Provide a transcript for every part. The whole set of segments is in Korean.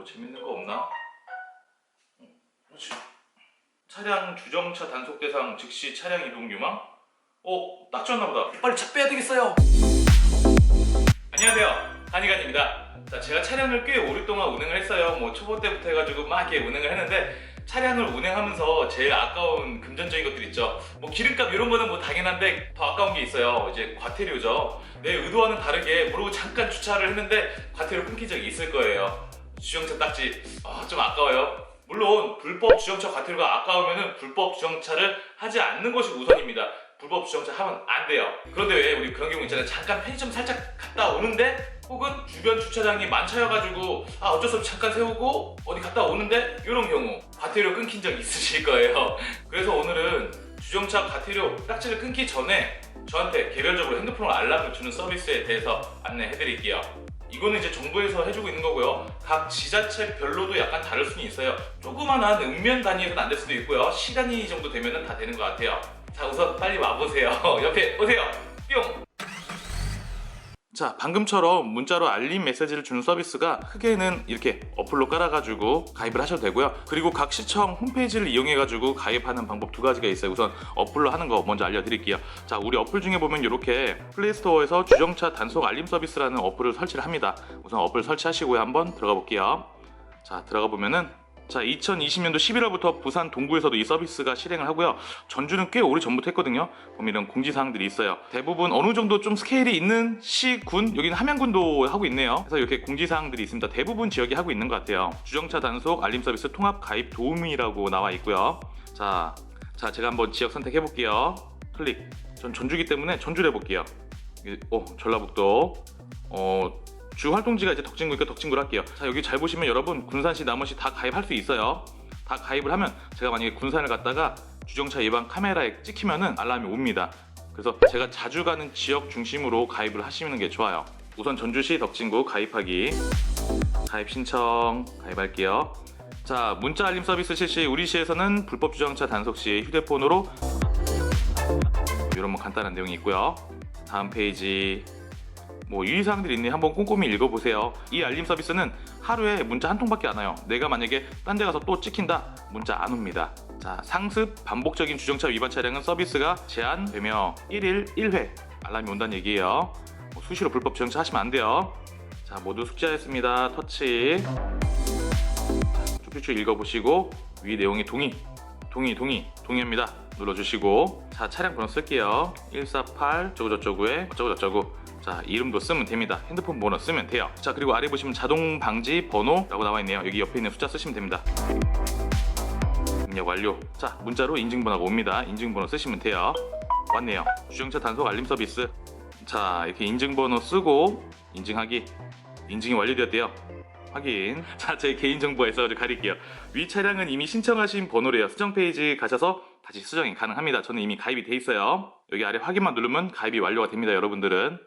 뭐 재밌는 거 없나? 어, 그렇지. 차량 주정차 단속 대상 즉시 차량 이동 유망? 어, 딱 좋았나 보다. 빨리 차 빼야 되겠어요. 안녕하세요. 한이간입니다. 자, 제가 차량을 꽤 오랫동안 운행을 했어요. 뭐 초보 때부터 해가지고 막 이렇게 운행을 했는데 차량을 운행하면서 제일 아까운 금전적인 것들 있죠. 뭐 기름값 이런 거는 뭐 당연한데 더 아까운 게 있어요. 이제 과태료죠. 내 의도와는 다르게 모르고 잠깐 주차를 했는데 과태료 끊긴 적이 있을 거예요. 주정차 딱지 아, 좀 아까워요. 물론 불법 주정차 과태료가 아까우면은 불법 주정차를 하지 않는 것이 우선입니다. 불법 주정차 하면 안 돼요. 그런데 왜 우리 그런 경우 있잖아요. 잠깐 편의점 살짝 갔다 오는데 혹은 주변 주차장이 만차여가지고 아 어쩔 수 없이 잠깐 세우고 어디 갔다 오는데 이런 경우 과태료 끊긴 적 있으실 거예요. 그래서 오늘은 주정차 과태료 딱지를 끊기 전에 저한테 개별적으로 핸드폰으로 알람을 주는 서비스에 대해서 안내해드릴게요. 이거는 이제 정부에서 해주고 있는 거고요. 각 지자체별로도 약간 다를 수는 있어요. 조그만한 읍면 단위에서는 안 될 수도 있고요. 시간이 정도 되면 다 되는 것 같아요. 자, 우선 빨리 와보세요. 옆에 오세요. 뿅! 자, 방금처럼 문자로 알림 메시지를 주는 서비스가 크게는 이렇게 어플로 깔아가지고 가입을 하셔도 되고요. 그리고 각 시청 홈페이지를 이용해가지고 가입하는 방법 두 가지가 있어요. 우선 어플로 하는 거 먼저 알려드릴게요. 자, 우리 어플 중에 보면 이렇게 플레이스토어에서 주정차 단속 알림 서비스라는 어플을 설치를 합니다. 우선 어플 설치하시고요. 한번 들어가 볼게요. 자, 들어가 보면은 자, 2020년도 11월부터 부산 동구에서도 이 서비스가 실행을 하고요. 전주는 꽤 오래 전부터 했거든요. 보면 이런 공지사항들이 있어요. 대부분 어느 정도 좀 스케일이 있는 시, 군, 여기는 함양군도 하고 있네요. 그래서 이렇게 공지사항들이 있습니다. 대부분 지역이 하고 있는 것 같아요. 주정차 단속 알림 서비스 통합 가입 도우미라고 나와 있고요. 자, 자, 제가 한번 지역 선택해 볼게요. 클릭. 전 전주기 때문에 전주를 해볼게요. 어, 전라북도. 어, 주 활동지가 이제 덕진구니까 덕진구로 할게요. 자 여기 잘 보시면 여러분 군산시 남원시 다 가입할 수 있어요. 다 가입을 하면 제가 만약에 군산을 갔다가 주정차 예방 카메라에 찍히면은 알람이 옵니다. 그래서 제가 자주 가는 지역 중심으로 가입을 하시는 게 좋아요. 우선 전주시 덕진구 가입하기 가입 신청 가입할게요. 자 문자 알림 서비스 실시 우리 시에서는 불법 주정차 단속 시 휴대폰으로 이런 뭐 간단한 내용이 있고요. 다음 페이지 뭐 유의사항들이 있네 한번 꼼꼼히 읽어보세요. 이 알림 서비스는 하루에 문자 한 통밖에 안 와요. 내가 만약에 딴 데 가서 또 찍힌다 문자 안 옵니다. 자 상습 반복적인 주정차 위반 차량은 서비스가 제한되며 1일 1회 알람이 온다는 얘기예요. 뭐 수시로 불법 주정차 하시면 안 돼요. 자 모두 숙지하였습니다. 터치. 쭉쭉쭉 읽어보시고 위 내용이 동의. 동의 동의 동의합니다 눌러주시고 자 차량 번호 쓸게요. 148 저거저쩌구에 어쩌고저쩌고. 자 이름도 쓰면 됩니다. 핸드폰 번호 쓰면 돼요. 자 그리고 아래 보시면 자동 방지 번호라고 나와 있네요. 여기 옆에 있는 숫자 쓰시면 됩니다. 입력 완료. 자 문자로 인증번호가 옵니다. 인증번호 쓰시면 돼요. 왔네요. 주정차 단속 알림 서비스. 자 이렇게 인증번호 쓰고 인증하기 인증이 완료되었대요. 확인. 자 제 개인정보에서 가릴게요. 위 차량은 이미 신청하신 번호래요. 수정 페이지 가셔서 다시 수정이 가능합니다. 저는 이미 가입이 돼 있어요. 여기 아래 확인만 누르면 가입이 완료가 됩니다 여러분들은.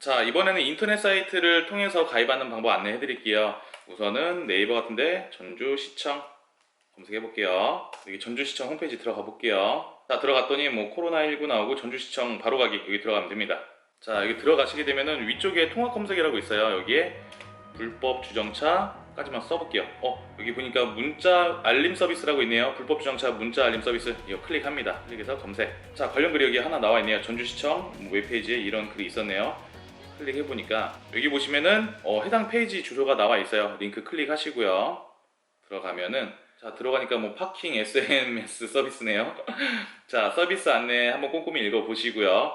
자 이번에는 인터넷 사이트를 통해서 가입하는 방법 안내해 드릴게요. 우선은 네이버 같은데 전주시청 검색해 볼게요. 여기 전주시청 홈페이지 들어가 볼게요. 자 들어갔더니 뭐 코로나19 나오고 전주시청 바로 가기 여기 들어가면 됩니다. 자 여기 들어가시게 되면은 위쪽에 통합 검색이라고 있어요. 여기에 불법 주정차 까지만 써볼게요. 어 여기 보니까 문자 알림 서비스라고 있네요. 불법 주정차 문자 알림 서비스. 이거 클릭합니다. 클릭해서 검색. 자 관련 글이 여기 하나 나와 있네요. 전주시청 웹페이지에 이런 글이 있었네요. 클릭해 보니까 여기 보시면은 어, 해당 페이지 주소가 나와 있어요. 링크 클릭하시고요. 들어가면은 자 들어가니까 뭐 파킹 SMS 서비스네요. 자 서비스 안내 한번 꼼꼼히 읽어 보시고요.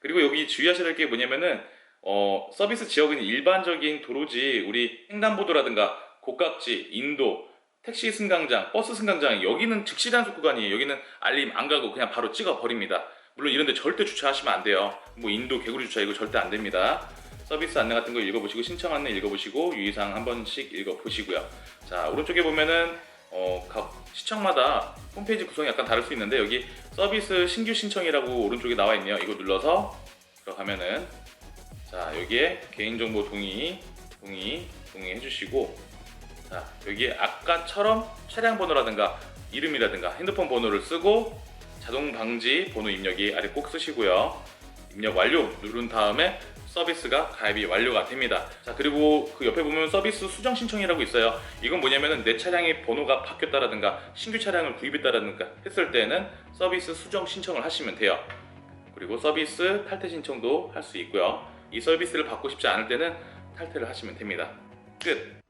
그리고 여기 주의하셔야 될 게 뭐냐면은 어, 서비스 지역은 일반적인 도로지 우리 횡단보도라든가 고깍지, 인도, 택시 승강장, 버스 승강장 여기는 즉시 단속 구간이에요. 여기는 알림 안 가고 그냥 바로 찍어 버립니다. 물론 이런데 절대 주차하시면 안 돼요. 뭐 인도 개구리 주차 이거 절대 안 됩니다. 서비스 안내 같은 거 읽어보시고 신청 안내 읽어보시고 유의사항 한 번씩 읽어보시고요. 자 오른쪽에 보면은 어, 각 시청마다 홈페이지 구성이 약간 다를 수 있는데 여기 서비스 신규 신청이라고 오른쪽에 나와 있네요. 이거 눌러서 들어가면은 자 여기에 개인정보 동의 동의 동의 해 주시고 자 여기에 아까처럼 차량 번호라든가 이름이라든가 핸드폰 번호를 쓰고 자동 방지 번호 입력이 아래 꼭 쓰시고요 입력 완료 누른 다음에 서비스가 가입이 완료가 됩니다. 자 그리고 그 옆에 보면 서비스 수정 신청이라고 있어요. 이건 뭐냐면은 내 차량의 번호가 바뀌었다라든가 신규 차량을 구입했다라든가 했을 때는 서비스 수정 신청을 하시면 돼요. 그리고 서비스 탈퇴 신청도 할 수 있고요. 이 서비스를 받고 싶지 않을 때는 탈퇴를 하시면 됩니다. 끝.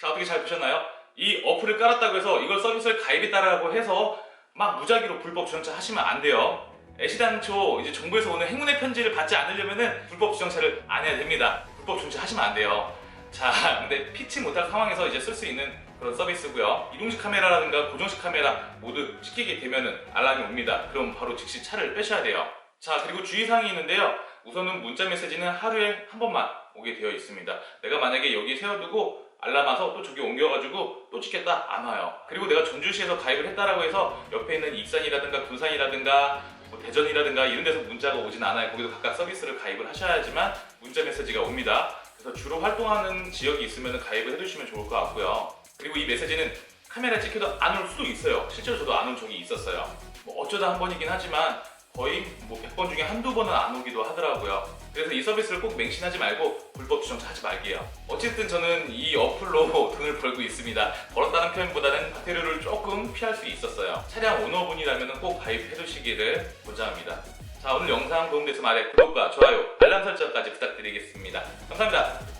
자 어떻게 잘 보셨나요? 이 어플을 깔았다고 해서 이걸 서비스를 가입했다라고 해서 막 무작위로 불법 주정차 하시면 안 돼요. 애시당초 이제 정부에서 오는 행운의 편지를 받지 않으려면은 불법 주정차를 안 해야 됩니다. 불법 주정차 하시면 안 돼요. 자, 근데 피치 못할 상황에서 이제 쓸 수 있는 그런 서비스고요. 이동식 카메라라든가 고정식 카메라 모두 찍히게 되면은 알람이 옵니다. 그럼 바로 즉시 차를 빼셔야 돼요. 자, 그리고 주의사항이 있는데요. 우선은 문자 메시지는 하루에 한 번만 오게 되어 있습니다. 내가 만약에 여기 세워두고 알람 와서 또 저기 옮겨가지고 또 찍겠다 안 와요. 그리고 내가 전주시에서 가입을 했다라고 해서 옆에 있는 익산이라든가 군산이라든가 뭐 대전이라든가 이런 데서 문자가 오진 않아요. 거기도 각각 서비스를 가입을 하셔야지만 문자 메시지가 옵니다. 그래서 주로 활동하는 지역이 있으면 가입을 해두시면 좋을 것 같고요. 그리고 이 메시지는 카메라 찍혀도 안 올 수도 있어요. 실제로 저도 안 온 적이 있었어요. 뭐 어쩌다 한 번이긴 하지만 거의 뭐 100번 중에 한두 번은 안 오기도 하더라고요. 그래서 이 서비스를 꼭 맹신하지 말고 불법 주정차 하지 말게요. 어쨌든 저는 이 어플로 돈을 벌고 있습니다. 벌었다는 표현보다는 과태료를 조금 피할 수 있었어요. 차량 오너분이라면 꼭 가입해 두시기를 보장합니다. 자 오늘 영상 도움돼서 말해 구독과 좋아요, 알람 설정까지 부탁드리겠습니다. 감사합니다.